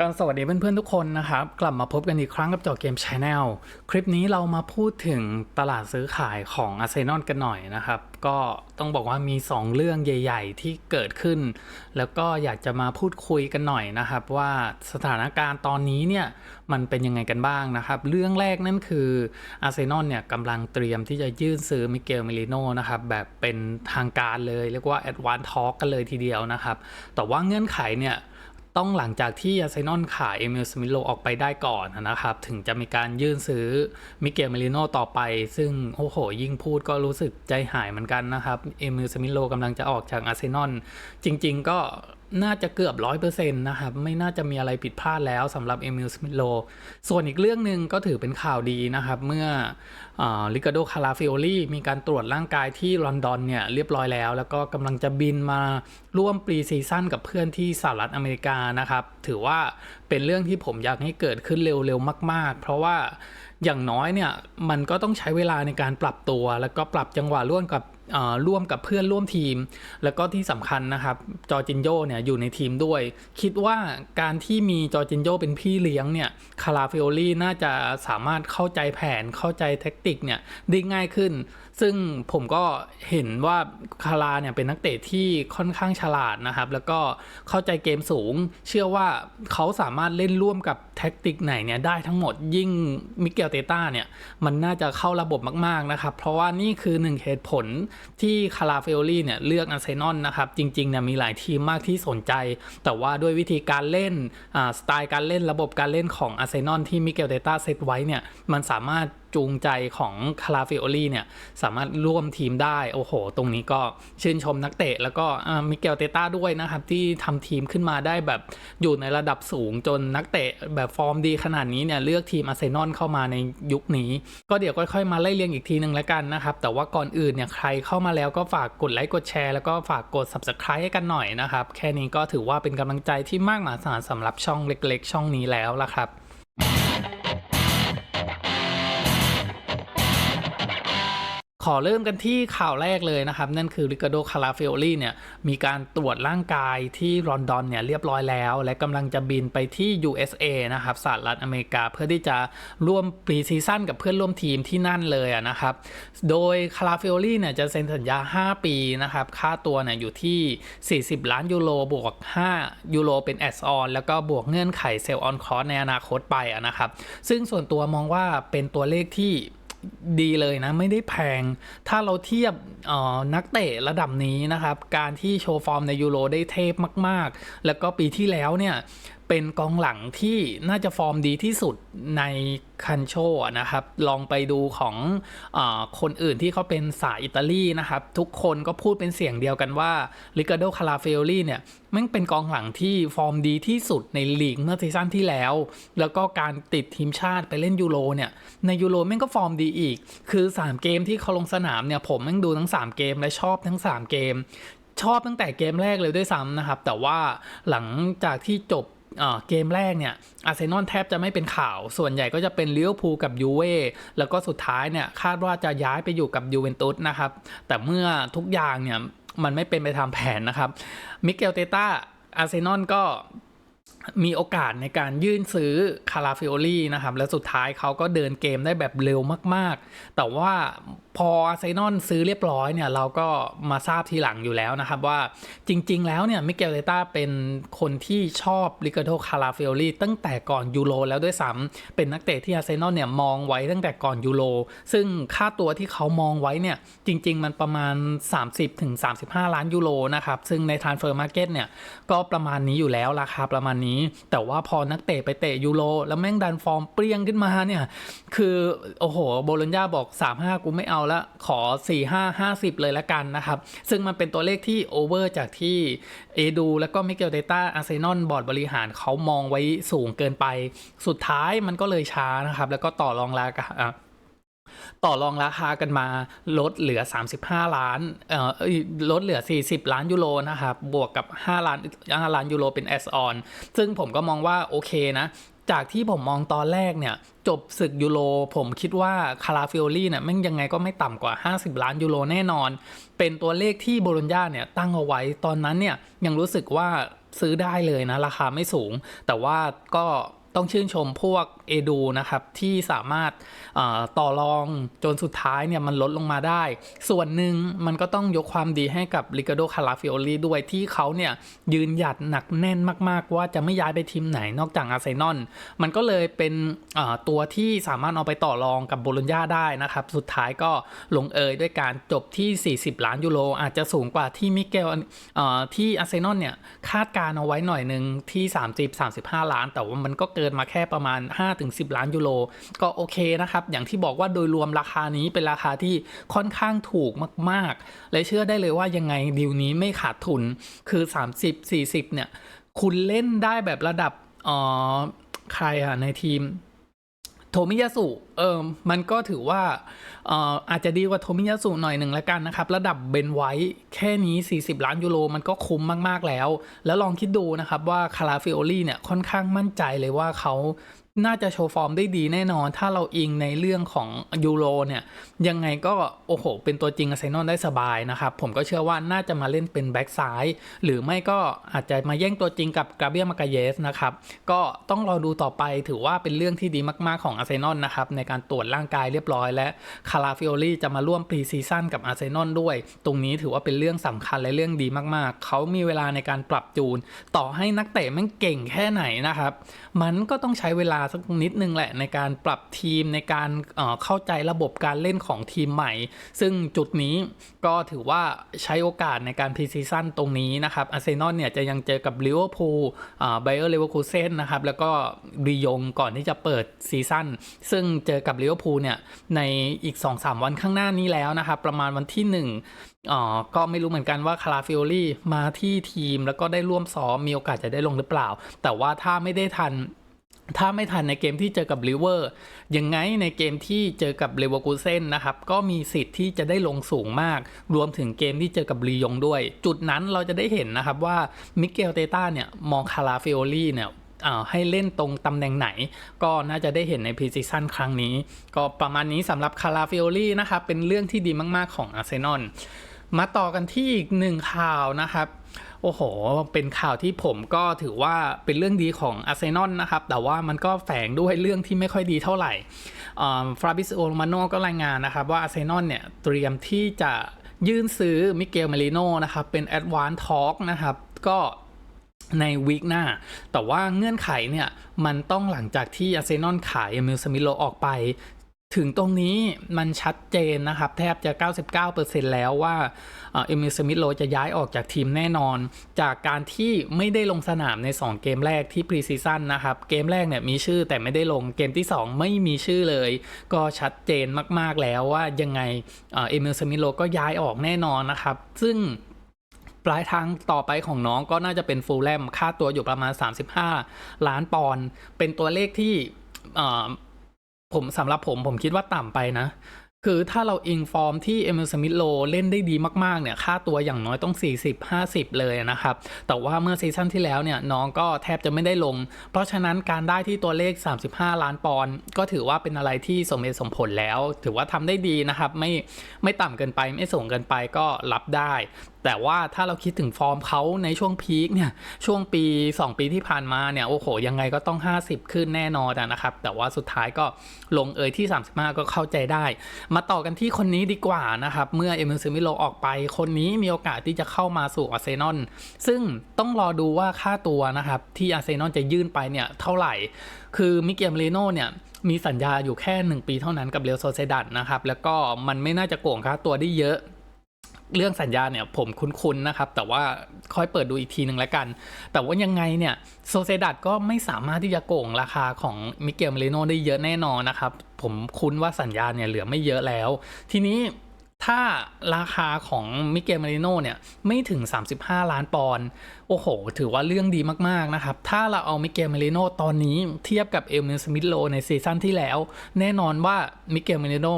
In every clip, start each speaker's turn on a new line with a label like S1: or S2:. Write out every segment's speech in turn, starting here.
S1: ก็สวัสดีเพื่อนๆทุกคนนะครับ กลับมาพบกันอีกครั้งกับจอเกม Channel คลิปนี้เรามาพูดถึงตลาดซื้อขายของอาร์เซนอลกันหน่อยนะครับ ก็ต้องบอกว่ามี 2 เรื่องใหญ่ ๆ ที่เกิดขึ้น แล้วก็อยากจะมาพูดคุยกันหน่อยนะครับ ว่าสถานการณ์ตอนนี้เนี่ยมันเป็นยังไงกันบ้างนะครับ เรื่องแรกนั่นคืออาร์เซนอลเนี่ยกำลังเตรียมที่จะยื่นซื้อมิเกลเมลิโนนะครับแบบเป็นทางการเลยเรียกว่า Advance Talk กันเลยทีเดียวนะครับแต่ว่าเงื่อนไขเนี่ย ต้องหลังจากที่อาร์เซนอลขายเอมิลสมิโลออกไปได้ก่อนนะครับ ถึงจะมีการยื่นซื้อมิเกลเมลิโนต่อไป ซึ่งโอ้โห ยิ่งพูดก็รู้สึกใจหายเหมือนกันนะครับ เอมิลสมิโลกำลังจะออกจากอาร์เซนอลจริง ๆ ก็ น่าจะเกือบร้อยเปอร์เซ็นต์นะครับ ไม่น่าจะมีอะไรผิดพลาดแล้วสำหรับเอมิลสมิโลส่วนอีกเรื่องหนึ่งก็ถือเป็นข่าวดีนะครับ เมื่อลิกาโดคาราฟิโอลีมีการตรวจร่างกายที่ลอนดอนเนี่ยเรียบร้อยแล้ว แล้วก็กำลังจะบินมาร่วมปรีซีซั่นกับเพื่อนที่สหรัฐอเมริกานะครับ ถือว่าเป็นเรื่องที่ผมอยากให้เกิดขึ้นเร็วๆ มาก ๆ เพราะว่าอย่างน้อยเนี่ยมันก็ต้องใช้เวลาในการปรับตัว แล้วก็ปรับจังหวะร่วมกับ ร่วมกับเพื่อนร่วมทีม แล้วก็ที่สำคัญนะครับจอจินโยเนี่ยอยู่ในทีมด้วย คิดว่าการที่มีจอจินโยเป็นพี่เลี้ยงเนี่ยคาราฟิโอลี่น่าจะสามารถเข้าใจแผนเข้าใจแท็กติกเนี่ยได้ง่ายขึ้น ซึ่งผมก็เห็นว่าคาราเนี่ยเป็นนักเตะที่ค่อนข้างฉลาดนะครับ แล้วก็เข้าใจเกมสูง เชื่อว่าเขาสามารถเล่นร่วมกับแท็กติกไหนเนี่ยได้ทั้งหมดยิ่งมิเกลเตต้าเนี่ยมันน่าจะเข้าระบบมากๆนะครับ เพราะว่านี่คือหนึ่งเหตุผลที่คาราเฟโอลี่เนี่ยเลือกอาร์เซนอลนะครับจริงๆเนี่ยมีหลายทีมมากที่สนใจ แต่ว่าด้วยวิธีการเล่นสไตล์การเล่นระบบการเล่นของอาร์เซนอลที่มิเกลเตต้าเซตไว้เนี่ยมันสามารถจูงใจของคาราฟิโอลี่เนี่ยสามารถร่วมทีมได้ โอ้โห ตรงนี้ก็ชื่นชมนักเตะ แล้วก็มิเกลเตต้าด้วยนะครับ ที่ทำทีมขึ้นมาได้แบบอยู่ในระดับสูงจนนักเตะแบบฟอร์มดีขนาดนี้เนี่ยเลือกทีมอาร์เซนอลเข้ามาในยุคนี้ ก็เดี๋ยวค่อยๆมาไล่เรียงอีกทีหนึ่งแล้วกันนะครับ แต่ว่าก่อนอื่นเนี่ยใครเข้ามาแล้วก็ฝากกดไลค์กดแชร์แล้วก็ฝากกด subscribe ให้กันหน่อยนะครับ แค่นี้ก็ถือว่าเป็นกำลังใจที่มากมายสารสำหรับช่องเล็ก ๆ ช่องนี้แล้วล่ะครับ ขอเริ่มกันที่ข่าวแรกเลยนะครับ นั่นคือริคาโดคาราเฟโอลี่เนี่ยมีการตรวจร่างกายที่ลอนดอนเนี่ยเรียบร้อยแล้ว และกำลังจะบินไปที่ USA นะครับสหรัฐอเมริกาเพื่อที่จะร่วมปรีซีซั่นกับเพื่อนร่วมทีมที่นั่นเลยนะครับ โดยคาราเฟโอลี่เนี่ยจะเซ็นสัญญา 5 ปีนะครับ ค่าตัวเนี่ยอยู่ที่ 40 ล้านยูโรบวก 5 ยูโรเป็นแอสออนแล้วก็บวกเงื่อนไขเซลล์ออนคอร์ในอนาคตไปนะครับซึ่งส่วนตัวมองว่าเป็นตัวเลขที่ ดีเลยนะ ไม่ได้แพง ถ้าเราเทียบนักเตะระดับนี้นะครับ การที่โชว์ฟอร์มในยูโรได้เทพมาก ๆ แล้วก็ปีที่แล้วเนี่ย เป็นกองหลังที่น่าจะฟอร์มดีที่สุดในคันโชนะครับ ลองไปดูของอคนอื่นที่เขาเป็นสายอิตาลีนะครับ ทุกคนก็พูดเป็นเสียงเดียวกันว่าลิกาโดคาราเฟลลี่เนี่ยมันเป็นกองหลังที่ฟอร์มดีที่สุดในลีกเมื่อซีซั่นที่แล้ว แล้วก็การติดทีมชาติไปเล่นยูโรเนี่ยในยูโรแม่งก็ฟอร์มดีอีก คือ 3 เกมที่เขาลงสนามเนี่ยผมแม่งดูทั้ง 3 เกมและชอบทั้ง 3 เกม ชอบตั้งแต่เกมแรกเลยด้วยซ้ำนะครับ แต่ว่าหลังจากที่จบ เกมแรกเนี่ยอาร์เซนอลแทบจะไม่เป็นข่าว ส่วนใหญ่ก็จะเป็นลิเวอร์พูลกับยูเว่แล้วก็สุดท้ายเนี่ยคาดว่าจะย้ายไปอยู่กับยูเวนตุสนะครับ แต่เมื่อทุกอย่างเนี่ยมันไม่เป็นไปตามแผนนะครับมิเกลเตต้าอาร์เซนอลก็ มีโอกาสในการยื่นซื้อคาราฟิโอลี่นะครับ และสุดท้ายเขาก็เดินเกมได้แบบเร็วมาก ๆ แต่ว่าพออาร์เซนอลซื้อเรียบร้อยเนี่ยเราก็มาทราบทีหลังอยู่แล้วนะครับ ว่าจริง ๆ แล้วเนี่ยมิเกลเตต้าเป็นคนที่ชอบลิกาโดคาราฟิโอลี่ตั้งแต่ก่อนยูโรแล้วด้วยซ้ำเป็นนักเตะที่อาร์เซนอลเนี่ยมองไว้ตั้งแต่ก่อนยูโรซึ่งค่าตัวที่เขามองไว้เนี่ยจริง ๆ มันประมาณ 30-35 ล้านยูโรนะครับซึ่งในทรานเฟอร์มาร์เก็ตเนี่ยก็ประมาณนี้อยู่แล้วราคาประมาณนี้แต่ว่าพอนักเตะไปเตะยูโรแล้วแม่งดันฟอร์มเปรี้ยงขึ้นมาเนี่ย คือโอ้โหโบโลญญาบอก 3-5 กูไม่เอาล้วขอ 4 5 50 เลยละกันนะครับ ซึ่งมันเป็นตัวเลขที่โอเวอร์จากที่เอดู แล้วก็มิเกลเดต้าอาร์เซนอลบอร์ดบริหารเขามองไว้สูงเกินไป สุดท้ายมันก็เลยช้านะครับ แล้วก็ต่อรองราคา ต่อรองราคากันมาลดเหลือ 35 ล้านเอ่อลดเหลือ 40 ล้านยูโรนะครับ บวกกับ 5 ล้าน5ล้านยูโรเป็นแอสออนซึ่งผมก็มองว่าโอเคนะ จากที่ผมมองตอนแรกเนี่ย จบศึกยูโรผมคิดว่าคาราฟิโอลี่เนี่ยแม่งยังไงก็ไม่ต่ำกว่า 50 ล้านยูโรแน่นอน เป็นตัวเลขที่โบโลญญาเนี่ยตั้งเอาไว้ตอนนั้นเนี่ยยังรู้สึกว่าซื้อได้เลยนะ ราคาไม่สูง แต่ว่าก็ ต้องชื่นชมพวกเอดูนะครับที่สามารถต่อรองจนสุดท้ายเนี่ยมันลดลงมาได้ ส่วนหนึ่งมันก็ต้องยกความดีให้กับ r i c a r d o Calafiori ด้วยที่เขาเนี่ยยืนหยัดหนักแน่นมาก ๆ ว่าจะไม่ย้ายไปทีมไหนนอกจากอาร์เซนอลมันก็เลยเป็นตัวที่สามารถเอาไปต่อรองกับโบโลญญาได้นะครับ สุดท้ายก็ลงเอยด้วยการจบที่ 40 ล้านยูโรอาจจะสูงกว่าที่มิเกลที่อาร์เซนอลเนี่ยคาดการเอาไว้หน่อยหนึ่งที่ 30-35 ล้าน แต่ว่ามันก็เกินมาแค่ประมาณ 5-10 ล้านยูโรก็โอเคนะครับ อย่างที่บอกว่าโดยรวมราคานี้เป็นราคาที่ค่อนข้างถูกมาก ๆ และเชื่อได้เลยว่ายังไงดีลนี้ไม่ขาดทุนคือ 30-40 เนี่ย คุณเล่นได้แบบระดับอ๋อใครอะในทีม โทมิยาสุเออมันก็ถือว่าเอ่ออาจจะดีกว่าโทมิยาสุหน่อยหนึ่งละกันนะครับ ระดับเบนไว้แค่นี้ 40 ล้านยูโรมันก็คุ้มมาก ๆ แล้ว แล้วลองคิดดูนะครับว่าคาราฟิโอลี่เนี่ยค่อนข้างมั่นใจเลยว่าเขา น่าจะโชว์ฟอร์มได้ดีแน่นอน ถ้าเราอิงในเรื่องของยูโรเนี่ย ยังไงก็ โอ้โห เป็นตัวจริงอาร์เซนอลได้สบายนะครับ ผมก็เชื่อว่าน่าจะมาเล่นเป็นแบ็กซ้าย หรือไม่ก็อาจจะมาแย่งตัวจริงกับกาเบียมากาเยสนะครับ ก็ต้องรอดูต่อไปถือว่าเป็นเรื่องที่ดีมากๆของอาร์เซนอลนะครับ ในการตรวจร่างกายเรียบร้อย และคาราฟิโอลี่จะมาร่วมพรีซีซั่นกับอาร์เซนอลด้วย ตรงนี้ถือว่าเป็นเรื่องสำคัญและเรื่องดีมากๆ เขามีเวลาในการปรับจูน ต่อให้นักเตะแม่งเก่งแค่ไหนนะครับ มันก็ต้องใช้เวลาสักนิดนึงแหละในการปรับทีมในการเอ่อเข้าใจระบบการเล่นของทีมใหม่ ซึ่งจุดนี้ก็ถือว่าใช้โอกาสในการพรีซีซั่นตรงนี้นะครับอาร์เซนอลเนี่ยจะยังเจอกับลิเวอร์พูลไบเออร์เลเวอร์คูเซนนะครับแล้วก็รียงก่อนที่จะเปิดซีซั่นซึ่งเจอกับลิเวอร์พูลเนี่ยในอีก 2-3 วันข้างหน้านี้แล้วนะครับประมาณวันที่ 1อ๋อก็ไม่รู้เหมือนกันว่าคาราฟิโอลี่มาที่ทีมแล้วก็ได้ร่วมซ้อมมีโอกาสจะได้ลงหรือเปล่า แต่ว่าถ้าไม่ได้ทัน ถ้าไม่ทันในเกมที่เจอกับลิเวอร์ยังไงในเกมที่เจอกับเลเวอร์คูเซนนะครับ ก็มีสิทธิ์ที่จะได้ลงสูงมาก รวมถึงเกมที่เจอกับลียงด้วย จุดนั้นเราจะได้เห็นนะครับว่ามิเกลเตต้าเนี่ยมองคาราฟิโอลี่เนี่ยอ่าให้เล่นตรงตำแหน่งไหน ก็น่าจะได้เห็นในพรีซีซั่นครั้งนี้ ก็ประมาณนี้สำหรับคาราฟิโอลี่นะครับเป็นเรื่องที่ดีมากๆของอาร์เซนอลมาต่อกันที่อีกหนึ่งข่าวนะครับ โอ้โห เป็นข่าวที่ผมก็ถือว่าเป็นเรื่องดีของอาร์เซนอลนะครับ แต่ว่ามันก็แฝงด้วยเรื่องที่ไม่ค่อยดีเท่าไหร่ฟราบิสโอโรมาโนก็รายงานนะครับ ว่าอาร์เซนอลเนี่ยเตรียมที่จะยื่นซื้อมิเกลเมลิโนนะครับ เป็นแอดวานซ์ทอล์กนะครับ ก็ในวีคหน้า แต่ว่าเงื่อนไขเนี่ย มันต้องหลังจากที่อาร์เซนอลขายเอมิลสมิโลออกไป ถึงตรงนี้มันชัดเจนนะครับ แทบจะ 99%แล้วว่าเอมิลสมิธโลจะย้ายออกจากทีมแน่นอน จากการที่ไม่ได้ลงสนามใน 2 เกมแรกที่พรีซีซั่นนะครับ เกมแรกเนี่ยมีชื่อแต่ไม่ได้ลงเกมที่ 2 ไม่มีชื่อเลย ก็ชัดเจนมากๆแล้วว่ายังไงเอมิลสมิธโลก็ย้ายออกแน่นอนนะครับ ซึ่งปลายทางต่อไปของน้องก็น่าจะเป็นฟูลแลมค่าตัวอยู่ประมาณ 35 ล้านปอนด์เป็นตัวเลขที่ ผมสำหรับผมผมคิดว่าต่ำไปนะ คือถ้าเราอิงฟอร์มที่เอมิลสมิธโลเล่นได้ดีมากๆเนี่ยค่าตัวอย่างน้อยต้อง 40-50 เลยนะครับ แต่ว่าเมื่อซีซั่นที่แล้วเนี่ยน้องก็แทบจะไม่ได้ลง เพราะฉะนั้นการได้ที่ตัวเลข 35 ล้านปอนด์ก็ถือว่าเป็นอะไรที่สมเหตุสมผลแล้ว ถือว่าทำได้ดีนะครับ ไม่ไม่ต่ำเกินไปไม่สูงเกินไปก็รับได้แต่ว่าถ้าเราคิดถึงฟอร์มเขาในช่วงพีคเนี่ยช่วงปี 2 ปีที่ผ่านมาเนี่ยโอ้โหยังไงก็ต้อง 50 ขึ้นแน่นอนนะครับ แต่ว่าสุดท้ายก็ลงเอยที่ 35 ก็เข้าใจได้ มาต่อกันที่คนนี้ดีกว่านะครับ เมื่อเอมิลซิมิโลออกไปคนนี้มีโอกาสที่จะเข้ามาสู่อาร์เซนอลซึ่งต้องรอดูว่าค่าตัวนะครับที่อาร์เซนอลจะยื่นไปเนี่ยเท่าไหร่ คือมิเกลเมเลโนเนี่ยมีสัญญาอยู่แค่ 1 ปีเท่านั้นกับเรอัลโซเซดัดนะครับแล้วก็มันไม่น่าจะโกงค่าตัวได้เยอะ เรื่องสัญญาเนี่ยผมคุ้นๆนะครับ แต่ว่าค่อยเปิดดูอีกทีหนึ่งแล้วกัน แต่ว่ายังไงเนี่ยโซเซดัดก็ไม่สามารถที่จะโกงราคาของมิเกลเมเลโนได้เยอะแน่นอนนะครับ ผมคุ้นว่าสัญญาเนี่ยเหลือไม่เยอะแล้ว ทีนี้ถ้าราคาของมิเกลเมเลโนเนี่ยไม่ถึง 35 ล้านปอนด์โอ้โห ถือว่าเรื่องดีมาก ๆ นะครับ ถ้าเราเอามิเกลเมเลโนตอนนี้เทียบกับเอลเมลสมิธโลในซีซั่นที่แล้ว แน่นอนว่ามิเกลเมเลโน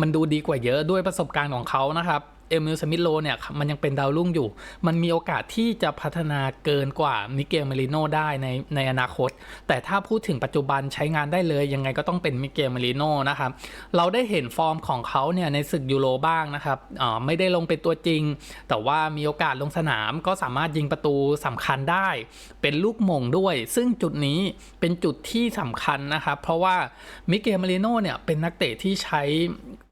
S1: มันดูดีกว่าเยอะด้วยประสบการณ์ของเขานะครับ เอมิลสมิธโลเนี่ยมันยังเป็นดาวรุ่งอยู่ มันมีโอกาสที่จะพัฒนาเกินกว่ามิเกลเมลิโนได้ในในอนาคต แต่ถ้าพูดถึงปัจจุบันใช้งานได้เลยยังไงก็ต้องเป็นมิเกลเมลิโนนะครับ เราได้เห็นฟอร์มของเขาเนี่ยในศึกยูโรบ้างนะครับอ่าไม่ได้ลงเป็นตัวจริง แต่ว่ามีโอกาสลงสนามก็สามารถยิงประตูสำคัญได้ เป็นลูกมงด้วย ซึ่งจุดนี้เป็นจุดที่สำคัญนะครับ เพราะว่ามิเกลเมลิโนเนี่ยเป็นนักเตะที่ใช้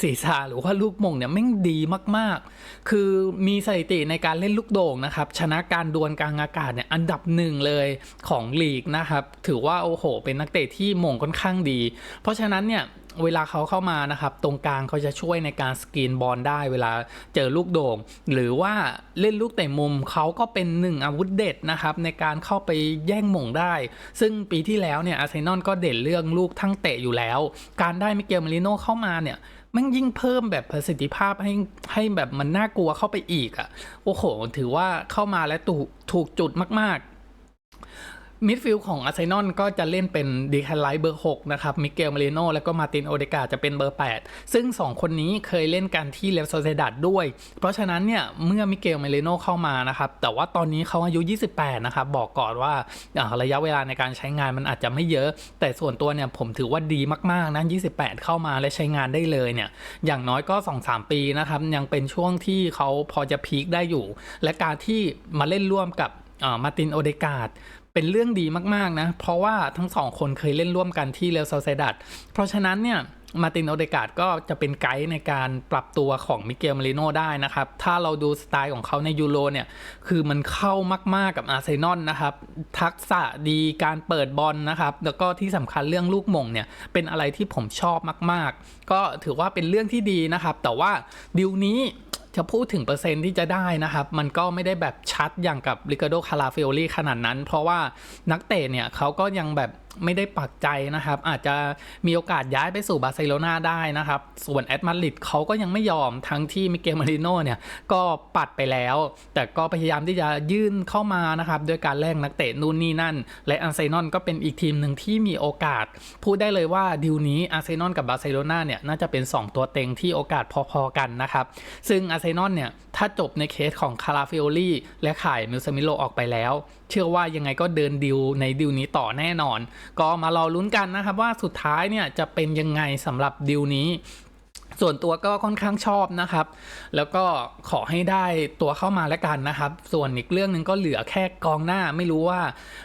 S1: ศีรษะหรือว่าลูกมงเนี่ยแม่งดีมากๆ คือมีสถิติในการเล่นลูกโด่งนะครับ ชนะการดวลกลางอากาศเนี่ยอันดับหนึ่งเลยของลีกนะครับ ถือว่าโอ้โห เป็นนักเตะที่มงค่อนข้างดี เพราะฉะนั้นเนี่ยเวลาเขาเข้ามานะครับตรงกลางเขาจะช่วยในการสกรีนบอลได้เวลาเจอลูกโด่ง หรือว่าเล่นลูกเตะมุมเขาก็เป็นหนึ่งอาวุธเด็ดนะครับในการเข้าไปแย่งมงได้ ซึ่งปีที่แล้วเนี่ยอาร์เซนอลก็เด่นเรื่องลูกทั้งเตะอยู่แล้ว การได้มิเกลมาริโนเข้ามาเนี่ย มันยิ่งเพิ่มแบบประสิทธิภาพให้ให้แบบมันน่ากลัวเข้าไปอีกอะ่ะ โอ้โห ถือว่าเข้ามาและถูกถูกจุดมากๆ มิดฟิลด์ของอาร์เซนอลก็จะเล่นเป็นดีแคนไลท์เบอร์ 6 นะครับ มิเกลมาริโนแล้วก็มาตินโอเดกาจะเป็นเบอร์ 8 ซึ่ง 2 คนนี้เคยเล่นกันที่เลฟโซเซดัดด้วย เพราะฉะนั้นเนี่ย เมื่อมิเกลมาริโนเข้ามานะครับ แต่ว่าตอนนี้เขาอายุ 28 นะครับ บอกก่อนว่าอ่าระยะเวลาในการใช้งานมันอาจจะไม่เยอะ แต่ส่วนตัวเนี่ยผมถือว่าดีมากๆนะ28 เข้ามาและใช้งานได้เลยเนี่ย อย่างน้อยก็ 2-3 ปีนะครับ ยังเป็นช่วงที่เขาพอจะพีคได้อยู่ และการที่มาเล่นร่วมกับมาตินโอเดกาด เป็นเรื่องดีมาก ๆ นะ เพราะว่าทั้งสองคนเคยเล่นร่วมกันที่เรอัลโซเซดัดเพราะฉะนั้นเนี่ยมาตินโอเดกาดก็จะเป็นไกด์ในการปรับตัวของมิเกลมาริโนได้นะครับ ถ้าเราดูสไตล์ของเขาในยูโรเนี่ย คือมันเข้ามาก ๆ กับอาร์เซนอลนะครับ ทักษะดีการเปิดบอลนะครับ แล้วก็ที่สำคัญเรื่องลูกมงเนี่ย เป็นอะไรที่ผมชอบมาก ๆ ก็ถือว่าเป็นเรื่องที่ดีนะครับ แต่ว่าดิวนี้ จะพูดถึงเปอร์เซ็นต์ที่จะได้นะครับ มันก็ไม่ได้แบบชัดอย่างกับริกาโดคาราเฟโอลี่ขนาดนั้น เพราะว่านักเตะเนี่ยเขาก็ยังแบบ ไม่ได้ปักใจนะครับ อาจจะมีโอกาสย้ายไปสู่บาร์เซโลนาได้นะครับ ส่วนแอตมาริดเขาก็ยังไม่ยอมทั้งที่มิเกลมาริโน่เนี่ย ก็ปัดไปแล้ว แต่ก็พยายามที่จะยื่นเข้ามานะครับด้วยการแลกนักเตะนู่นนี่นั่น และอาร์เซนอลก็เป็นอีกทีมหนึ่งที่มีโอกาส พูดได้เลยว่าดิวนี้อาร์เซนอลกับบาร์เซโลนาเนี่ยน่าจะเป็น 2 ตัวเต็งที่โอกาสพอๆกันนะครับ ซึ่งอาร์เซนอลเนี่ยถ้าจบในเคสของคาราฟิโอลี่และขายมิลซามิโลออกไปแล้ว เชื่อว่ายังไงก็เดินดิวในดิวนี้ต่อแน่นอนก็มารอลุ้นกันนะครับว่าสุดท้ายเนี่ยจะเป็นยังไงสำหรับดิวนี้ส่วนตัวก็ค่อนข้างชอบนะครับ แล้วก็ขอให้ได้ตัวเข้ามาแล้วกันนะครับ ส่วนอีกเรื่องหนึ่งก็เหลือแค่กองหน้า ไม่รู้ว่า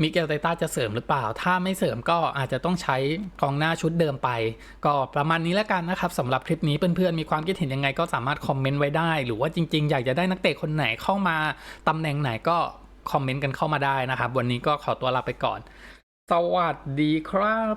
S1: มิเกลไตต้าจะเสริมหรือเปล่า ถ้าไม่เสริมก็อาจจะต้องใช้กองหน้าชุดเดิมไป ก็ประมาณนี้แล้วกันนะครับสำหรับคลิปนี้เพื่อนๆมีความคิดเห็นยังไงก็สามารถคอมเมนต์ไว้ได้ หรือว่าจริงๆ อยากจะได้นักเตะคนไหนเข้ามาตำแหน่งไหนก็คอมเมนต์กันเข้ามาได้นะครับ วันนี้ก็ขอตัวลาไปก่อน สวัสดีครับ